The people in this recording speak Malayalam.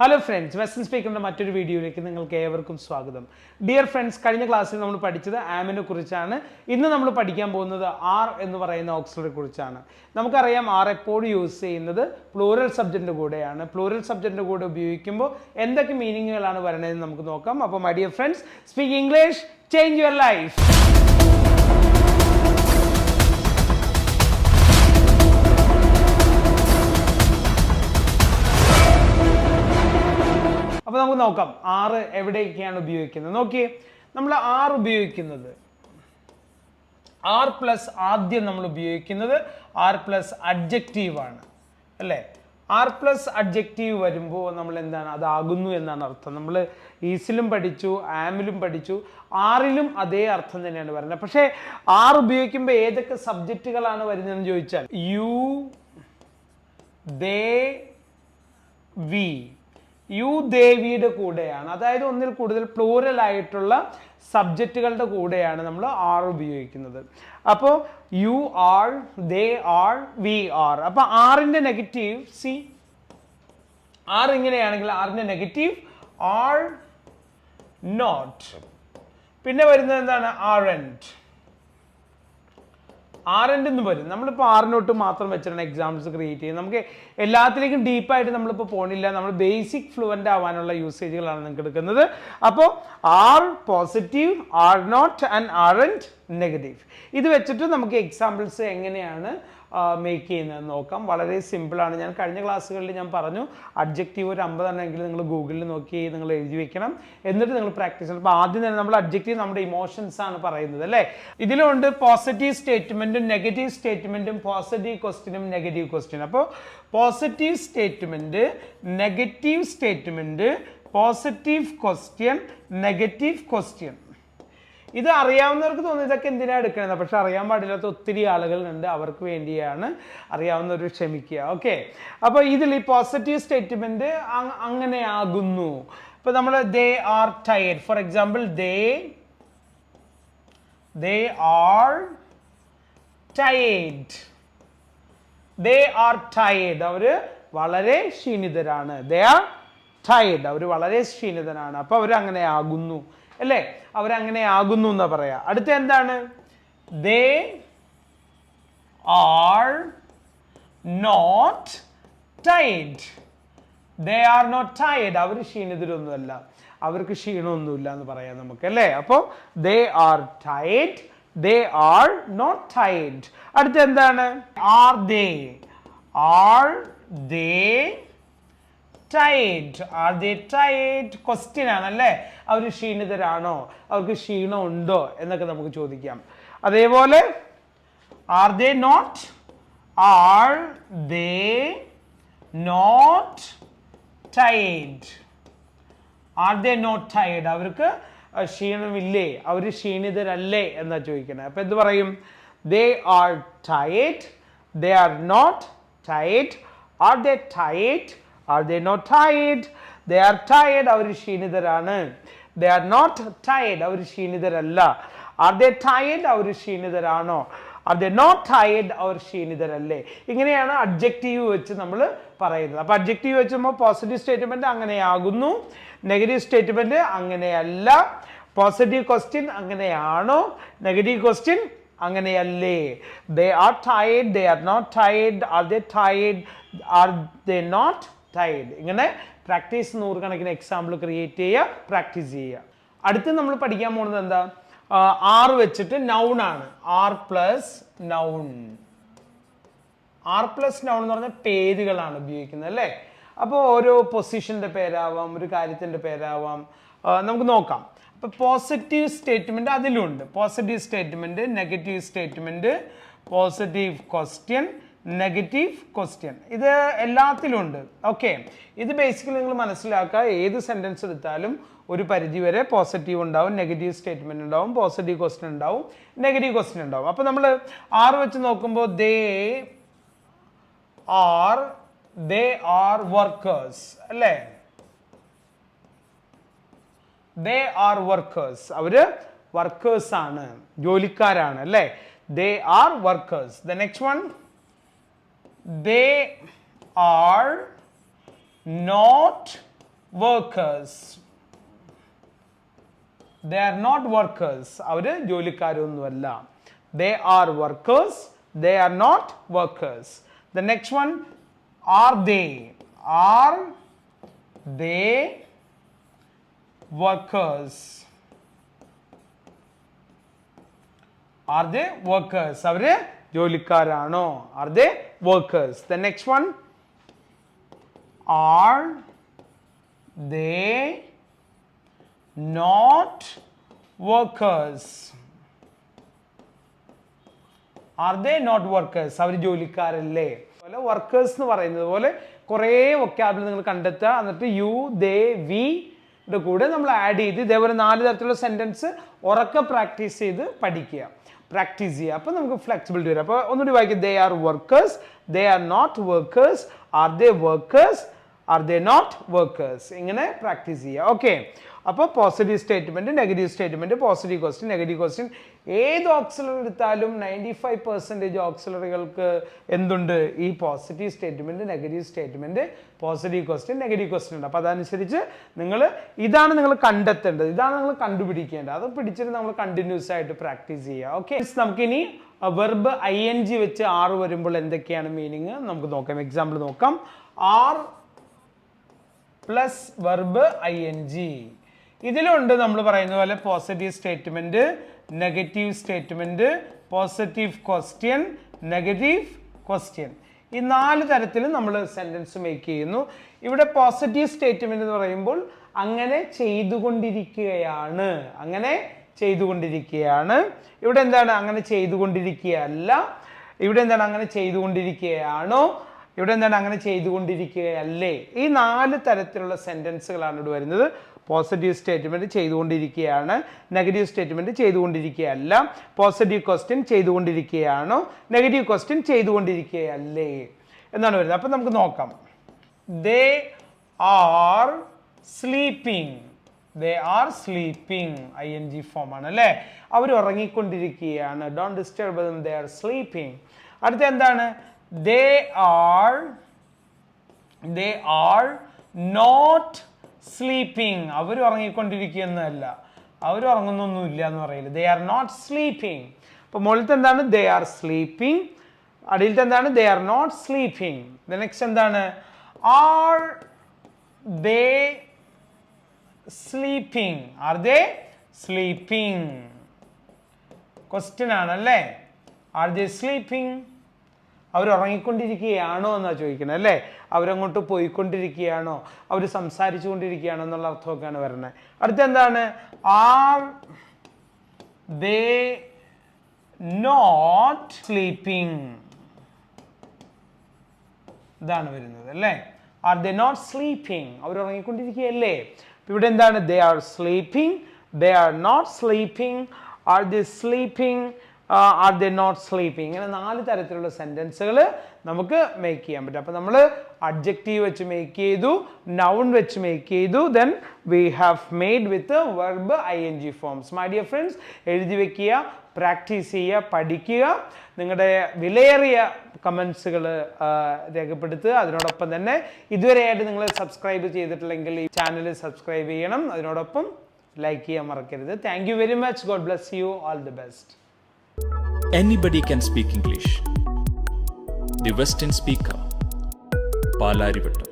ഹലോ ഫ്രണ്ട്സ് വെസ്റ്റൻ സ്പീക്കറിൻ്റെ മറ്റൊരു വീഡിയോയിലേക്ക് നിങ്ങൾക്ക് ഏവർക്കും സ്വാഗതം ഡിയർ ഫ്രണ്ട്സ് കഴിഞ്ഞ ക്ലാസ്സിൽ നമ്മൾ പഠിച്ചത് ആമിനെ കുറിച്ചാണ് ഇന്ന് നമ്മൾ പഠിക്കാൻ പോകുന്നത് ആർ എന്ന് പറയുന്ന ഓക്സിലറെ കുറിച്ചാണ് നമുക്കറിയാം ആർ എപ്പോഴും യൂസ് ചെയ്യുന്നത് പ്ലൂറൽ സബ്ജക്റ്റിൻ്റെ കൂടെയാണ് പ്ലൂറൽ സബ്ജക്റ്റിൻ്റെ കൂടെ ഉപയോഗിക്കുമ്പോൾ എന്തൊക്കെ മീനിങ്ങുകളാണ് വരണതെന്ന് നമുക്ക് നോക്കാം അപ്പോൾ my dear friends speak English change your life അപ്പോൾ നമുക്ക് നോക്കാം ആറ് എവിടെയൊക്കെയാണ് ഉപയോഗിക്കുന്നത് നോക്കി നമ്മൾ ആറ് ഉപയോഗിക്കുന്നത് ആർ പ്ലസ് ആദ്യം നമ്മൾ ഉപയോഗിക്കുന്നത് ആർ പ്ലസ് ആണ് അല്ലേ ആർ പ്ലസ് അഡ്ജക്റ്റീവ് വരുമ്പോൾ നമ്മൾ എന്താണ് അതാകുന്നു എന്നാണ് അർത്ഥം നമ്മൾ ഈസിലും പഠിച്ചു ആമിലും പഠിച്ചു ആറിലും അതേ അർത്ഥം തന്നെയാണ് പറയുന്നത് പക്ഷേ ആർ ഉപയോഗിക്കുമ്പോൾ ഏതൊക്കെ സബ്ജക്റ്റുകളാണ് വരുന്നതെന്ന് ചോദിച്ചാൽ യു ദേ വി യു ദേവിയുടെ കൂടെയാണ് അതായത് ഒന്നിൽ കൂടുതൽ പ്ലൂറൽ ആയിട്ടുള്ള സബ്ജക്റ്റുകളുടെ കൂടെയാണ് നമ്മൾ ആർ ഉപയോഗിക്കുന്നത് അപ്പോൾ you are they are we are അപ്പോൾ ആറിൻ്റെ നെഗറ്റീവ് സി ആർ ഇങ്ങനെയാണെങ്കിൽ ആറിൻ്റെ നെഗറ്റീവ് ആർ നോട്ട് പിന്നെ വരുന്നത് എന്താണ് ആർ എൻഡ് ആർ എൻ്റെ ഒന്നും വരും നമ്മളിപ്പോൾ ആറിനോട്ട് മാത്രം വെച്ചിട്ടാണ് എക്സാമ്പിൾസ് ക്രിയേറ്റ് ചെയ്യുന്നത് നമുക്ക് എല്ലാത്തിലേക്കും ഡീപ്പായിട്ട് നമ്മളിപ്പോൾ പോണില്ല നമ്മൾ ബേസിക് ഫ്ലുവൻ്റ് ആവാനുള്ള യൂസേജുകളാണ് നിങ്ങൾക്ക് എടുക്കുന്നത് അപ്പോൾ are positive are not and are negative ഇത് വെച്ചിട്ട് നമുക്ക് എക്സാമ്പിൾസ് എങ്ങനെയാണ് മേക്ക് ചെയ്യുന്നതെന്ന് നോക്കാം വളരെ സിമ്പിളാണ് ഞാൻ കഴിഞ്ഞ ക്ലാസ്സുകളിൽ ഞാൻ പറഞ്ഞു അഡ്ജക്റ്റീവ് ഒരു അമ്പതാണെങ്കിൽ നിങ്ങൾ ഗൂഗിളിൽ നോക്കി നിങ്ങൾ എഴുതി വെക്കണം എന്നിട്ട് നിങ്ങൾ പ്രാക്ടീസ് ചെയ്യണം അപ്പോൾ ആദ്യം തന്നെ നമ്മൾ അഡ്ജക്റ്റീവ് നമ്മുടെ ഇമോഷൻസ് ആണ് പറയുന്നത് അല്ലേ ഇതിലുണ്ട് പോസിറ്റീവ് സ്റ്റേറ്റ്മെൻറ്റും നെഗറ്റീവ് സ്റ്റേറ്റ്മെൻറ്റും പോസിറ്റീവ് ക്വസ്റ്റ്യനും നെഗറ്റീവ് ക്വസ്റ്റ്യനും അപ്പോൾ positive statement negative statement positive question negative question ഇത് അറിയാവുന്നവർക്ക് തോന്നി ഇതൊക്കെ എന്തിനാണ് എടുക്കണത് പക്ഷെ അറിയാൻ പാടില്ലാത്ത ഒത്തിരി ആളുകളുണ്ട് അവർക്ക് വേണ്ടിയാണ് അറിയാവുന്നവർ ക്ഷമിക്കുക ഓക്കെ അപ്പോൾ ഇതിൽ ഈ പോസിറ്റീവ് സ്റ്റേറ്റ്മെൻറ്റ് അങ്ങനെയാകുന്നു ഇപ്പൊ നമ്മൾ they are tired for example they they are ടയേഡ് ദേ ആർ ടയേഡ് അവര് വളരെ ക്ഷീണിതരാണ് ദേ ആർ ടയേഡ് അവർ വളരെ ക്ഷീണിതനാണ് അപ്പോൾ അവർ അങ്ങനെ ആകുന്നു അല്ലേ അവരങ്ങനെ ആകുന്നു എന്ന് പറയാ അടുത്ത എന്താണ് they are not Tide they are not tired അവർ ക്ഷീണിതരൊന്നുമല്ല അവർക്ക് ക്ഷീണമൊന്നുമില്ല എന്ന് പറയാം നമുക്ക് അല്ലേ അപ്പോൾ they are Tide they are not Tide അടുത്ത എന്താണ് are they are they ടയേഡ് are the ടയേഡ് question ആണല്ലേ അവർ ക്ഷീണിതരാണോ അവർക്ക് ക്ഷീണം ഉണ്ടോ എന്നൊക്കെ നമുക്ക് ചോദിക്കാം അതേപോലെ R they not R they not ടയേഡ് R they not Tide അവർക്ക് ക്ഷീണമില്ലേ അവർ ക്ഷീണിതരല്ലേ എന്നാണ് ചോദിക്കുന്നത് അപ്പം എന്ത് പറയും they are tight they are not tight are they tight R they not Tide they are tired our ക്ഷീണിതരാണ് they are not tired our ക്ഷീണിതരല്ല R they tired our ക്ഷീണിതരാണോ R they not tired അവർ ക്ഷീണിതരല്ലേ ഇങ്ങനെയാണ് അബ്ജക്റ്റീവ് വെച്ച് നമ്മൾ പറയുന്നത് അപ്പോൾ objective വെച്ചുമ്പോൾ positive statement അങ്ങനെയാകുന്നു negative statement അങ്ങനെയല്ല പോസിറ്റീവ് ക്വസ്റ്റ്യൻ അങ്ങനെയാണോ നെഗറ്റീവ് ക്വസ്റ്റ്യൻ അങ്ങനെയല്ലേ they are tired they are not tired are they tired are they not Tide ഇങ്ങനെ പ്രാക്ടീസ് നൂറുകണക്കിന് എക്സാമ്പിൾ ക്രിയേറ്റ് ചെയ്യുക പ്രാക്ടീസ് ചെയ്യുക അടുത്ത് നമ്മൾ പഠിക്കാൻ പോകുന്നത് എന്താ ആർ വെച്ചിട്ട് നൗൺ ആണ് are plus noun are plus noun എന്ന് പറഞ്ഞാൽ പേരുകളാണ് ഉപയോഗിക്കുന്നത് അല്ലേ അപ്പോൾ ഓരോ പൊസിഷൻ്റെ പേരാവാം ഒരു കാര്യത്തിൻ്റെ പേരാവാം നമുക്ക് നോക്കാം അപ്പോൾ പോസിറ്റീവ് സ്റ്റേറ്റ്മെൻറ്റ് അതിലുണ്ട് positive statement negative statement positive question negative question ഇത് എല്ലാത്തിലും ഉണ്ട് ഓക്കെ ഇത് ബേസിക്കലി നിങ്ങൾ മനസ്സിലാക്കുക ഏത് സെൻറ്റൻസ് എടുത്താലും ഒരു പരിധി വരെ പോസിറ്റീവ് ഉണ്ടാവും നെഗറ്റീവ് സ്റ്റേറ്റ്മെൻറ്റ് ഉണ്ടാവും പോസിറ്റീവ് ക്വസ്റ്റ്യൻ ഉണ്ടാവും നെഗറ്റീവ് ക്വസ്റ്റ്യൻ ഉണ്ടാവും അപ്പോൾ നമ്മൾ ആർ വെച്ച് നോക്കുമ്പോൾ they are they are workers അല്ലേ ദേ ആർ വർക്കേഴ്സ് അവർ വർക്കേഴ്സാണ് ജോലിക്കാരാണ് അല്ലേ they are workers the next one They are not workers. They are not workers. Avaru jolikaronnalla. They are workers. They are not workers. The next one, are they? Are they workers? Are they workers? Avaru ജോലിക്കാരാണോ are they workers the next one are they not workers are they not workers അവർ ജോലിക്കാരല്ലേ അതുപോലെ വർക്കേഴ്സ് എന്ന് പറയുന്നത് പോലെ കുറേ വൊക്കാബിൾ നിങ്ങൾ കണ്ടെത്തുക എന്നിട്ട് യു ദേ വി കൂടെ നമ്മൾ ആഡ് ചെയ്ത് ഇതേപോലെ നാല് തരത്തിലുള്ള സെൻറ്റൻസ് ഉറക്കെ പ്രാക്ടീസ് ചെയ്ത് പഠിക്കുക പ്രാക്ടീസ് ചെയ്യുക അപ്പോൾ നമുക്ക് ഫ്ലെക്സിബിലിറ്റി വരും അപ്പോൾ ഒന്നുകൂടി വായിക്കും they are workers they are not workers are they workers are they not workers ഇങ്ങനെ പ്രാക്ടീസ് ചെയ്യുക ഓക്കെ അപ്പോൾ positive statement negative statement positive question negative question ഏത് ഓക്സിലർ എടുത്താലും നയൻറ്റി ഫൈവ് പെർസെൻറ്റേജ് ഓക്സിലറികൾക്ക് എന്തുണ്ട് ഈ positive statement negative statement positive question negative question ഉണ്ട് അപ്പോൾ അതനുസരിച്ച് നിങ്ങൾ ഇതാണ് നിങ്ങൾ കണ്ടെത്തേണ്ടത് ഇതാണ് നിങ്ങൾ കണ്ടുപിടിക്കേണ്ടത് അത് പിടിച്ചിട്ട് നമ്മൾ കണ്ടിന്യൂസ് ആയിട്ട് പ്രാക്ടീസ് ചെയ്യുക ഓക്കെ നമുക്കിനി വെർബ് ഐ എൻ ജി വെച്ച് ആറ് വരുമ്പോൾ എന്തൊക്കെയാണ് മീനിങ് നമുക്ക് നോക്കാം എക്സാമ്പിൾ നോക്കാം are plus verb I N G ഇതിലുണ്ട് നമ്മൾ പറയുന്ന പോലെ positive statement negative statement positive question negative question ഈ നാല് തരത്തിൽ നമ്മൾ സെൻറ്റൻസ് മേക്ക് ചെയ്യുന്നു ഇവിടെ പോസിറ്റീവ് സ്റ്റേറ്റ്മെൻ്റ് എന്ന് പറയുമ്പോൾ അങ്ങനെ ചെയ്തുകൊണ്ടിരിക്കുകയാണ് അങ്ങനെ ചെയ്തുകൊണ്ടിരിക്കുകയാണ് ഇവിടെ എന്താണ് അങ്ങനെ ചെയ്തുകൊണ്ടിരിക്കുകയല്ല ഇവിടെ എന്താണ് അങ്ങനെ ചെയ്തുകൊണ്ടിരിക്കുകയാണോ ഇവിടെ എന്താണ് അങ്ങനെ ചെയ്തുകൊണ്ടിരിക്കുകയല്ലേ ഈ നാല് തരത്തിലുള്ള സെൻറ്റൻസുകളാണ് ഇവിടെ വരുന്നത് പോസിറ്റീവ് സ്റ്റേറ്റ്മെൻറ്റ് ചെയ്തുകൊണ്ടിരിക്കുകയാണ് നെഗറ്റീവ് സ്റ്റേറ്റ്മെൻറ്റ് ചെയ്തുകൊണ്ടിരിക്കുകയല്ല പോസിറ്റീവ് ക്വസ്റ്റ്യൻ ചെയ്തുകൊണ്ടിരിക്കുകയാണോ നെഗറ്റീവ് ക്വസ്റ്റ്യൻ ചെയ്തുകൊണ്ടിരിക്കുകയല്ലേ എന്നാണ് വരുന്നത് അപ്പം നമുക്ക് നോക്കാം they are sleeping they are sleeping I N G form ആണ് അല്ലേ അവർ ഉറങ്ങിക്കൊണ്ടിരിക്കുകയാണ് don't disturb them they are sleeping അടുത്ത എന്താണ് they are they are not sleeping അവർ ഉറങ്ങിക്കൊണ്ടിരിക്കുന്നതല്ല അവർ ഉറങ്ങുന്നൊന്നുമില്ല എന്ന് പറയില്ല ദേ ആർ നോട്ട് സ്ലീപ്പിംഗ് അപ്പോൾ മുകളിലത്തെ എന്താണ് ദേ ആർ സ്ലീപ്പിംഗ് അടിയിലത്തെ എന്താണ് they are not sleeping the next എന്താണ് are they sleeping are they sleeping question ആണല്ലേ ആർ ദേ സ്ലീപ്പിംഗ് അവർ ഉറങ്ങിക്കൊണ്ടിരിക്കുകയാണോ എന്നാണ് ചോദിക്കുന്നത് അല്ലേ അവരങ്ങോട്ട് പോയിക്കൊണ്ടിരിക്കുകയാണോ അവർ സംസാരിച്ചു കൊണ്ടിരിക്കുകയാണോ എന്നുള്ള അർത്ഥമൊക്കെയാണ് വരുന്നത് അടുത്ത എന്താണ് ആർ ദേ നോട്ട് സ്ലീപ്പിംഗ് ഇതാണ് വരുന്നത് അല്ലേ ആർ ദേ നോട്ട് സ്ലീപ്പിംഗ് അവർ ഉറങ്ങിക്കൊണ്ടിരിക്കുകയല്ലേ ഇവിടെ എന്താണ് they are sleeping they are not sleeping are they sleeping are the not sleeping ഇങ്ങനെ നാല് തരത്തിലുള്ള സെൻറ്റൻസുകൾ നമുക്ക് മേക്ക് ചെയ്യാൻ പറ്റും അപ്പം നമ്മൾ അഡ്ജക്റ്റീവ് വെച്ച് മേക്ക് ചെയ്തു നൗൺ വെച്ച് മേക്ക് ചെയ്തു then we have made with verb I N G forms my dear friends എഴുതി വെക്കുക പ്രാക്ടീസ് ചെയ്യുക പഠിക്കുക നിങ്ങളുടെ വിലയേറിയ കമൻസുകൾ രേഖപ്പെടുത്തുക അതിനോടൊപ്പം തന്നെ ഇതുവരെയായിട്ട് നിങ്ങൾ സബ്സ്ക്രൈബ് ചെയ്തിട്ടില്ലെങ്കിൽ ഈ ചാനൽ സബ്സ്ക്രൈബ് ചെയ്യണം അതിനോടൊപ്പം ലൈക്ക് ചെയ്യാൻ മറക്കരുത് thank you very much God bless you all the best anybody can speak English the western speaker Palarivattom